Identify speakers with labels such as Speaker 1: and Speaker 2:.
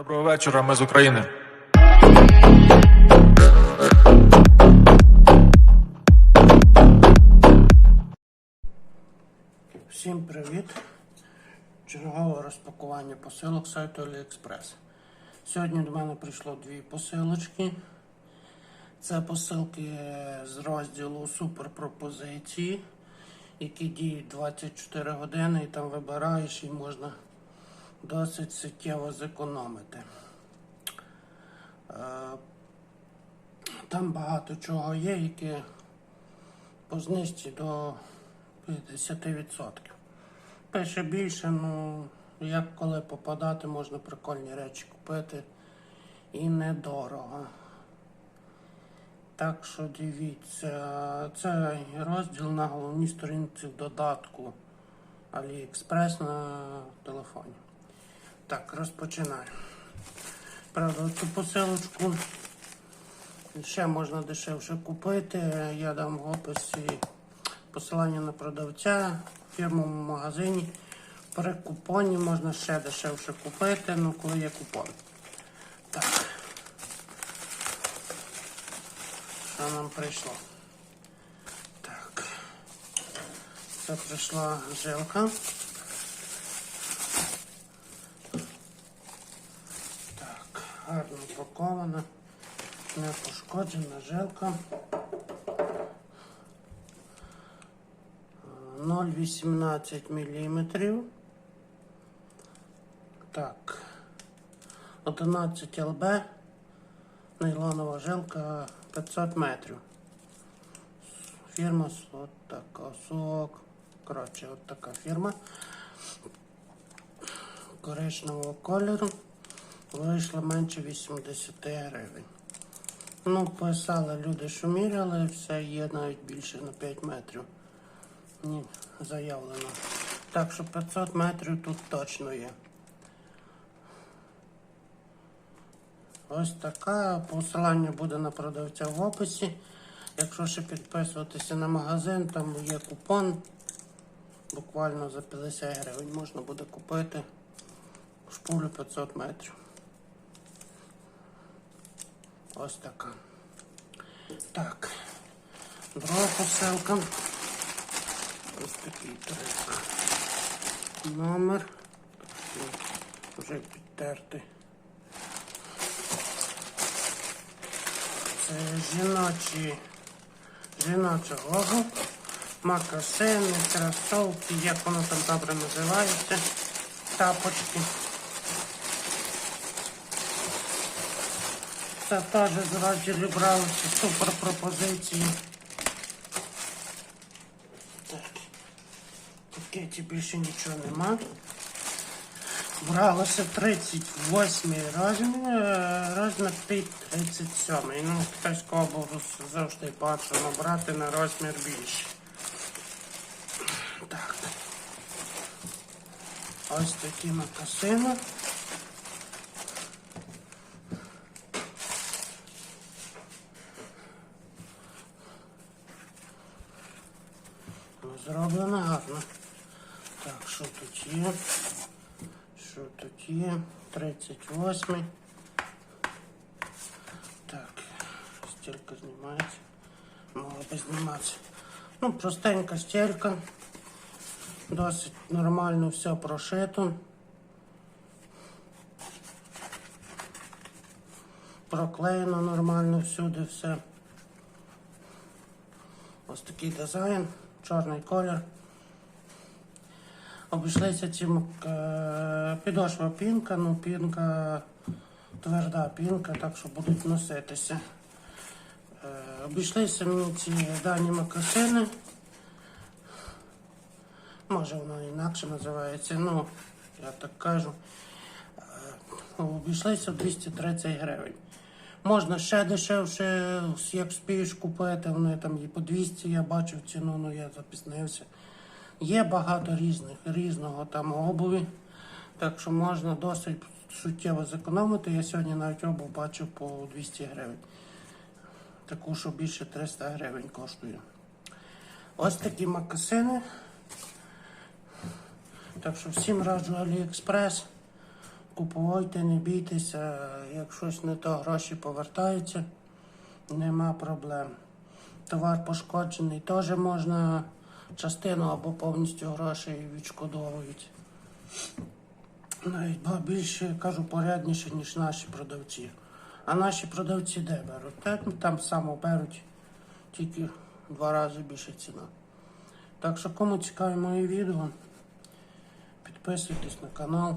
Speaker 1: Доброго вечора, ми з України.
Speaker 2: Всім привіт! Чергове розпакування посилок сайту AliExpress. Сьогодні до мене прийшло дві посилочки. Це посилки з розділу суперпропозиції, які діють 24 години і там вибираєш і можна досить суттєво зекономити. Е, Там багато чого є, які по знижці до 50%. Пише більше, ну як коли попадати, можна прикольні речі купити і недорого. Так що дивіться, це розділ на головній сторінці в додатку AliExpress на телефоні. Так, розпочинаю. Правда, цю посилочку ще можна дешевше купити. Я дам в описі посилання на продавця в фірмовому магазині. При купоні можна ще дешевше купити, ну коли є купон. Так. Що нам прийшло? Так. Це прийшла жилка. Так, гарно упакована, не пошкоджена жилка. 0,18 мм. Так. 11 ЛБ. Нейлонова жилка 500 метрів. Фірма от така сок. Коротше, от така фірма. Коричневого кольору. Вийшло менше 80 гривень. Ну, писали люди, що міряли, все є навіть більше на 5 метрів. Ні, заявлено. Так що 500 метрів тут точно є. Ось така. Посилання буде на продавця в описі. Якщо ще підписуватися на магазин, там є купон. Буквально за 50 гривень можна буде купити шпулю 500 метрів. Ось така. Так. Друга посилка. Ось такий трек. Номер. Вже підтертий. Це жіночі, жіноча лого, макасини, кросовки, як воно там добре називається, тапочки. Це теж з розділу бралися супер пропозиції. Пакеті більше нічого нема. Бралося 38 розмір, е, розмір під 37. Ну, ткацького буду завжди бачу набрати на розмір більше. Так. Ось такі макасини. Зроблено гарно. Так, що тут є? Що тут є? 38. Так, стелька знімається. Мала би зніматися. Ну, простенька стелька. Досить нормально все прошито. Проклеєно нормально всюди все. Ось такий дизайн, чорний колір. Обійшлися ці е, підошва пінка, ну пінка тверда пінка, так що будуть носитися. Е, Обійшлися мені ці дані макасини. Може воно інакше називається, ну, я так кажу. Е, Обійшлися 230 гривень. Можна ще дешевше, як спієш купити, вони там і по 200, я бачив ціну, ну я запізнився. Є багато різних, різного там обуві, так що можна досить суттєво зекономити. Я сьогодні навіть обув бачив по 200 гривень. Таку, що більше 300 гривень коштує. Ось такі макасини. Так що всім раджу AliExpress. Купуйте, не бійтеся, як щось не то, гроші повертаються, нема проблем. Товар пошкоджений, теж можна частину або повністю грошей відшкодовують. Навіть більше, кажу, порядніше, ніж наші продавці. А наші продавці де беруть? Там само беруть, тільки два рази більше ціна. Так що кому цікаві мої відео, підписуйтесь на канал.